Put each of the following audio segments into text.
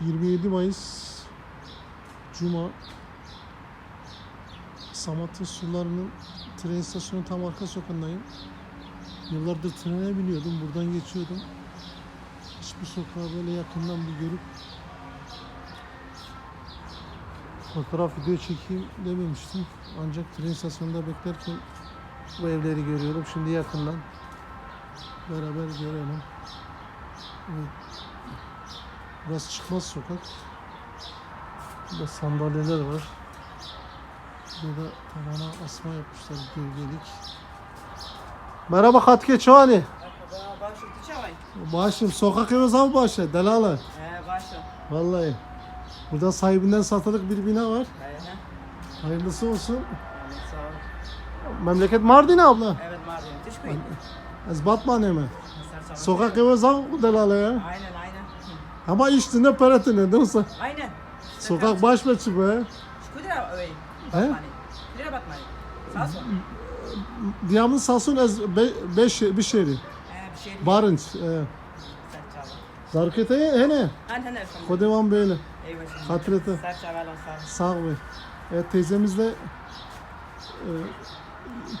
27 Mayıs Cuma Samatya Suları'nın tren istasyonu tam arka sokağındayım. Yıllardır trene biniyordum, buradan geçiyordum. Hiçbir sokağı böyle yakından bir görüp fotoğraf video çekeyim dememiştim. Ancak tren istasyonunda beklerken bu evleri görüyorum. Şimdi yakından beraber görelim. Evet. Burası çıkmaz sokak. Burada sandalyeler var. Burada tavana asma yapmışlar gölgelik. Merhaba Hatke Çoğani. Başım sokak evi zam başı Delala. He, başım. Vallahi. Burada sahibinden satılık bir bina var. He. Hayırlısı olsun. Yani sağ ol. Memleket Mardin abla. Evet, Mardin. Tüşküyün. Ez Batman mi? Sokak evi zam Delala ya. Aynen, aynen. Hı. Ama içtiğinde peretine değil mi? Aynen. Sokak baş beçi be. Şkudra öyle. He? Kudra Batmani. Sağ sol. Diyamın Sasun ez be, beş bir şehri. Bir değil. Barınç. E. Zarkete hene. Efendim. Kodevan böyle. Şimdi. Hatrete. Sağ ol. Evet teyzemizle e,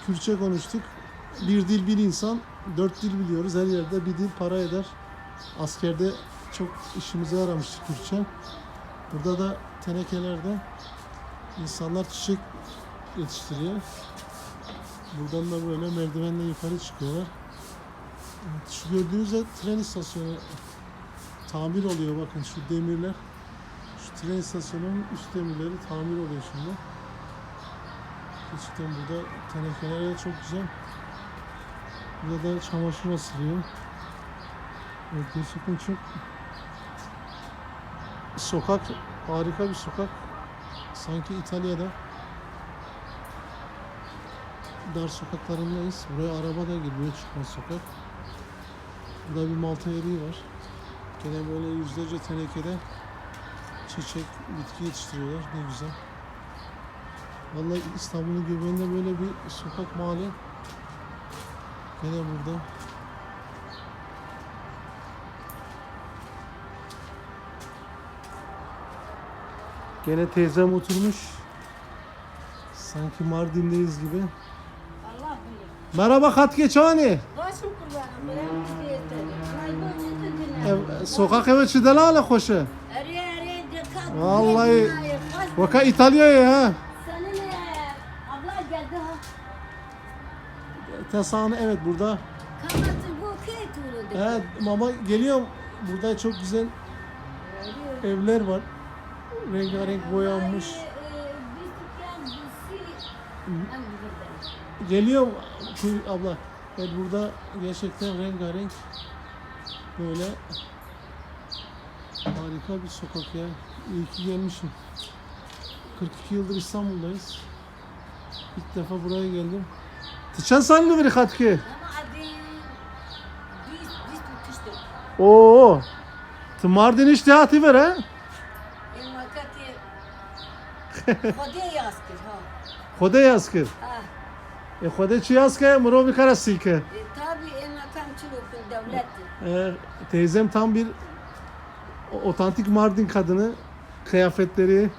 Kürtçe konuştuk. Bir dil bir insan, dört dil biliyoruz. Her yerde bir dil para eder. Askerde çok işimize yaramıştı Kürtçe. Burada da tenekelerde insanlar çiçek yetiştiriyor. Buradan da böyle merdivenle yukarı çıkıyorlar. Evet, şu gördüğünüz de tren istasyonu tamir oluyor bakın şu demirler. Şu tren istasyonunun üst demirleri tamir oluyor şimdi. Gerçekten burada tenekeler çok güzel. Burada da çamaşır asılıyor. Evet gerçekten çok sokak harika bir sokak. Sanki İtalya'da dar sokaklarındayız. Buraya araba da girmiyor çıkmaz sokak. Burada bir malta eriği var. Gene böyle yüzlerce tenekede çiçek, bitki yetiştiriyorlar. Ne güzel. Vallahi İstanbul'un göbeğinde böyle bir sokak mahalle gene burada. Gene teyzem oturmuş. Sanki Mardin'deyiz gibi. Allah bilir. Merhaba Hatke Çani. Başım kurbanım. Ben bir istedim. Kaybol ne Ev, sokak eve çidelale koşu. Araya araya dikkat. Vallahi- Vaka İtalya'ya ha. Senin abla geldi ha. Tesanı evet burada. Bu Evet mama geliyorum. Burada çok güzel evler var. Rengarenk boyanmış. Geliyorum Tül abla. Evet burada gerçekten rengarenk böyle harika bir sokak ya. İyi ki gelmişim. 42 yıldır İstanbul'dayız. İlk defa buraya geldim. Tıçan sanlı bir katki. Oo. Tı Mardin iştihati ver ha. En vakati Hadi yazkır ha. Kode yazkır. Ha. E kode çi yazkı muro bir karasıyke. E, tabi en vakam çulukun devletti. E, teyzem tam bir otantik Mardin kadını. Kıyafetleri. İyi.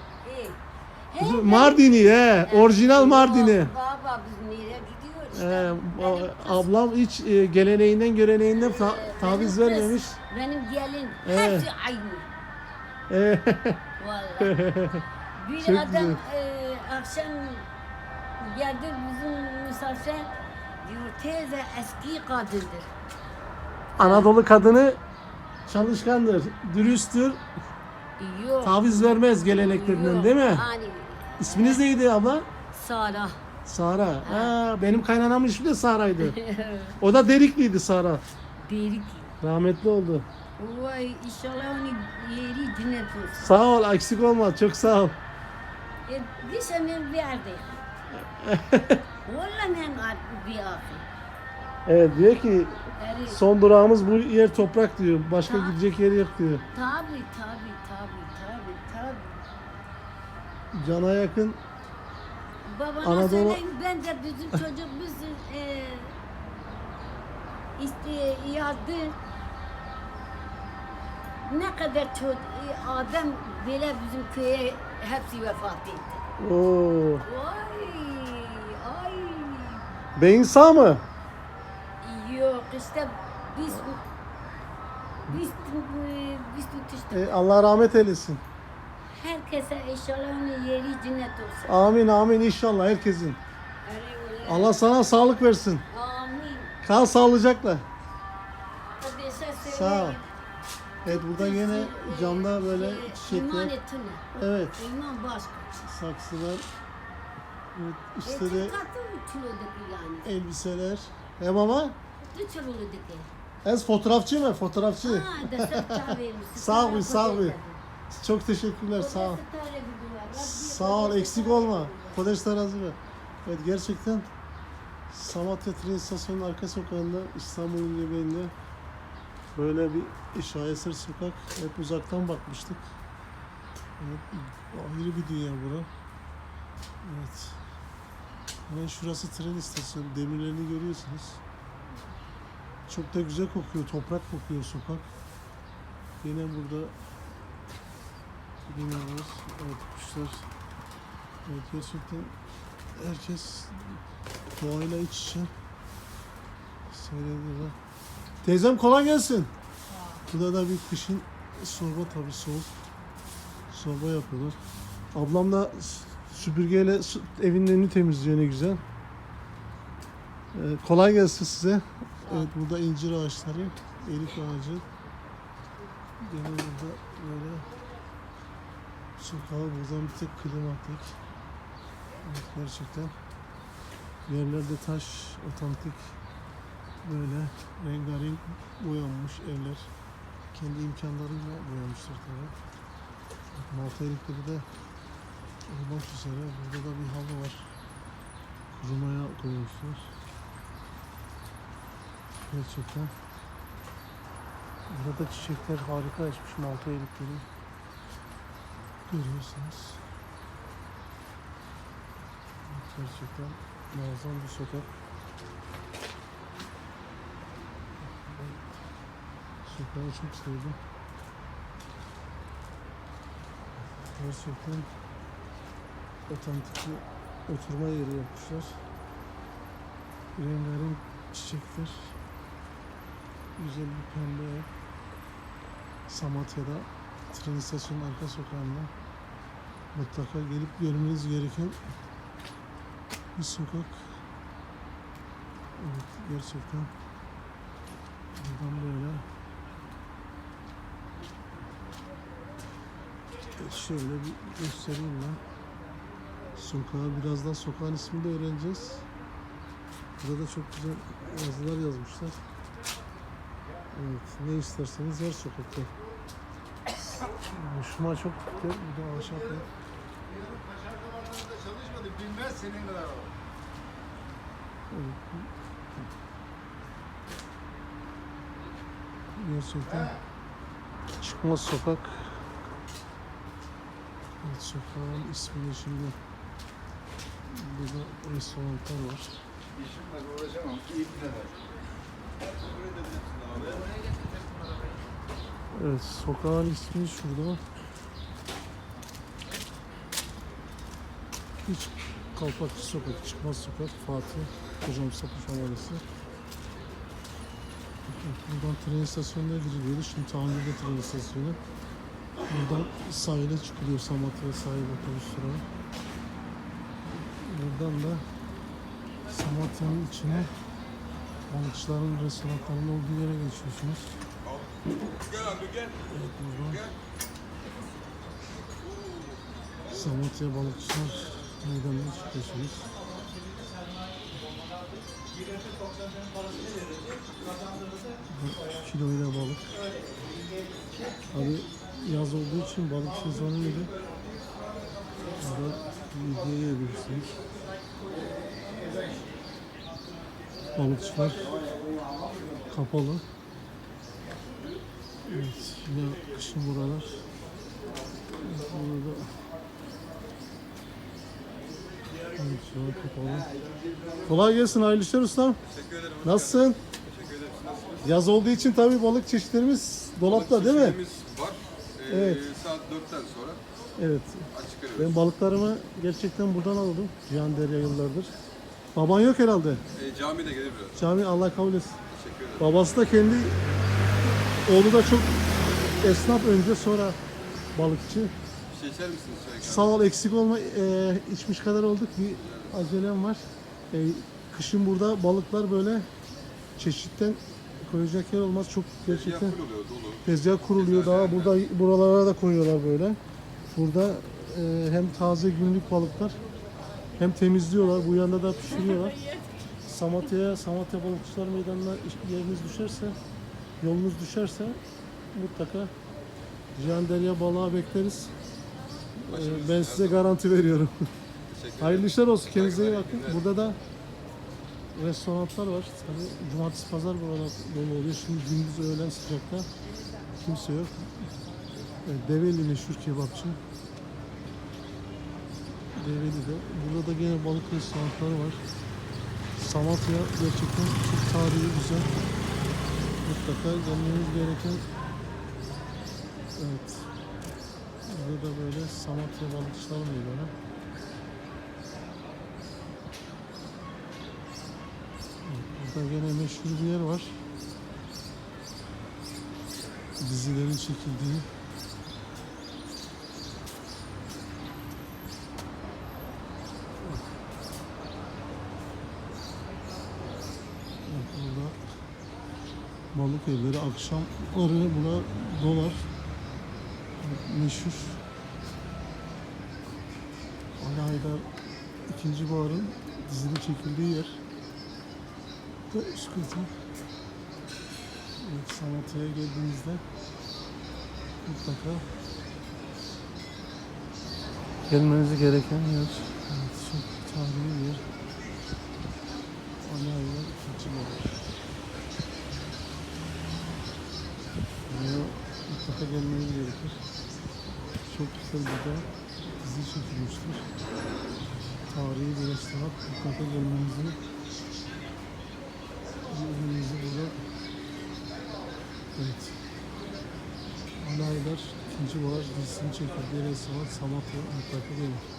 Bizim Mardini he. Orijinal Mardini. Baba biz nereye gidiyoruz? Ee, ablam hiç e, geleneğinden göreneğinden ta- Ee, taviz vermemiş. Benim gelin Evet. hepsi aynı. Bir Çok adam e, akşam geldi bizim misafir diyor teyze eski kadındır. Anadolu kadını çalışkandır, dürüsttür, Yok. taviz vermez geleneklerinden yok, değil mi? Hani İsminiz neydi abla? Sara. Sara. Ha, benim kaynanamın ismi de Sara'ydı. O da Derikliydi Sara. Derik. Rahmetli oldu. Vay inşallah onu yeri cennet olsun. Sağ ol, eksik olma. Çok sağ ol. E, bir sene verdi. Valla men bir afı. Evet diyor ki Yani, son durağımız bu yer toprak diyor. Başka Ha. gidecek yeri yok diyor. tabi tabi tabi tabi tabi. Cana yakın Babana Anadolu- söyleyin bence bizim çocuğumuz e, işte yazdı. Ne kadar çok e, adam böyle bizim köye hepsi vefat etti. Oo. Vay, ay. Beyin sağ mı? Yok işte biz biz biz tutuştuk. E, Allah rahmet eylesin. Herkese inşallah onun yeri cennet olsun. Amin amin inşallah herkesin. Allah sana sağlık versin. Amin. Kal sağlıcakla. Hadi sen söyle. Sağ ol. Evet burada yine camda böyle çiçekler. Evet saksılar. Evet işte İşte de elbiseler. He baba? Ne kilodaki? Ez fotoğrafçı mı? Fotoğrafçı. Sağ ol, sağ ol. Çok teşekkürler sağ ol. Sağ ol eksik olma. Kodeş Terazi ver. Evet gerçekten Samatya tren istasyonunun arka sokağında İstanbul'un göbeğinde böyle bir şaheser sokak. Hep uzaktan bakmıştık. Evet, ayrı bir dünya bura. Evet. Hemen şurası tren istasyonu. Demirlerini görüyorsunuz. Çok da güzel kokuyor. Toprak kokuyor sokak. Yine burada binalar, evet kuşlar. Evet gerçekten herkes doğayla iç içe seyrediyorlar. Teyzem kolay gelsin. Burada da bir kışın sorba tabii soğuk. Sorba yapıyorlar. Ablam da süpürgeyle su- evin önünü temizliyor ne güzel. Ee, kolay gelsin size. Evet burada incir ağaçları, erik ağacı. Gene burada böyle sokağa buradan bir tek klimatik. Evet gerçekten. Yerlerde taş, otantik böyle rengarenk boyanmış evler. Kendi imkanlarıyla boyamışlar tabii. Malta erikleri de olmak üzere. Burada da bir halı var. Kurumaya koymuşlar. Gerçekten. Burada çiçekler harika açmış Malta erikleri. Görüyorsunuz. Gerçekten muazzam bir sokak. Ben Sokağı çok sevdim. Gerçekten otantik bir oturma yeri yapmışlar. Rengarenk çiçekler. Güzel bir pembe ev. Samatya'da tren istasyonunun arka sokağında mutlaka gelip görmeniz gereken bir sokak. Evet gerçekten buradan böyle şöyle bir göstereyim ben. Sokağı birazdan sokağın ismini de öğreneceğiz. Burada çok güzel yazılar yazmışlar. Evet, ne isterseniz her sokakta. Hoşuma çok gitti. Bir de ahşap ev. çalışmadı bilmez senin kadar. Evet. Gerçekten çıkmaz sokak. Evet, sokağın ismini şimdi burada restoranlar var. İşimle uğraşamam. İyi bilemez. Evet, sokağın ismi şurada. Hiç Kalpakçı Sokak, Çıkmaz Sokak, Fatih, Hocam Sapı Havalesi. Buradan tren istasyonuna giriliyordu. Şimdi tamirde tren istasyonu. Buradan sahile çıkılıyor Samatya sahil otobüs durağı. Buradan da Samatya'nın içine balıkçıların restoranlarının olduğu yere geçiyorsunuz. Evet, buradan Samatya Balıkçılar Meydanı'na çıkıyorsunuz. Bu Kiloyla balık. Abi yaz olduğu için balık sezonuydu. Burada video yiyebilirsiniz. Balıkçılar kapalı. Evet, yine kışın buralar. Burada an kapalı. Kolay gelsin hayırlı işler ustam. Teşekkür ederim. Nasılsın? Teşekkür ederim. Yaz olduğu için tabii balık çeşitlerimiz dolapta değil mi? Var. Ee, Evet. Saat 4'ten sonra Evet. açık arıyoruz. Ben balıklarımı gerçekten buradan aldım. Cihan Derya yıllardır. Baban yok herhalde. Ee, cami de gelir biraz. Cami Allah kabul etsin. Teşekkür ederim. Babası da kendi oğlu da çok esnaf önce sonra balıkçı. Bir şey içer misiniz çay kahve? Sağ ol eksik olma e, içmiş kadar olduk. Bir acelem var. E, kışın burada balıklar böyle çeşitten koyacak yer olmaz. Çok gerçekten dolu. tezgah kuruluyor. Daha burada buralara da koyuyorlar böyle. Burada e, hem taze günlük balıklar hem temizliyorlar. Bu yanda da pişiriyorlar. Samatya'ya, Samatya Balıkçılar Meydanı'na yeriniz düşerse, yolunuz düşerse mutlaka Cihan Derya balığa bekleriz. Ee, ben size garanti veriyorum. Hayırlı işler olsun. Kendinize iyi bakın. Burada da restoranlar var. Tabii cumartesi pazar burada dolu oluyor. Şimdi gündüz öğlen sıcakta kimse yok. Develi meşhur kebapçı. Develi'de. Burada da gene balık restoranları var. Samatya gerçekten çok tarihi güzel. Mutlaka gelmeniz gereken Evet. Burada da böyle Samatya balıkçılar meydanı. Evet, Burada gene meşhur bir yer var. Dizilerin çekildiği. Burada balık evleri akşamları buna dolar. Meşhur. Ali Haydar ikinci Bahar'ın dizinin çekildiği yer. Üst katı. Evet, Samatya'ya geldiğinizde mutlaka gelmeniz gereken yer. Evet, çok tarihi bir yer. Ali Haydar ikinci Bahar. Buraya mutlaka gelmeniz gerekir. Çok güzel bir de dizi çekilmiştir. Tarihi bir restoran mutlaka gelmenizi ürünümüzü burada evet. Alaylar ikinci bahar dizisini çekildiği restoran Samatya mutlaka gelin.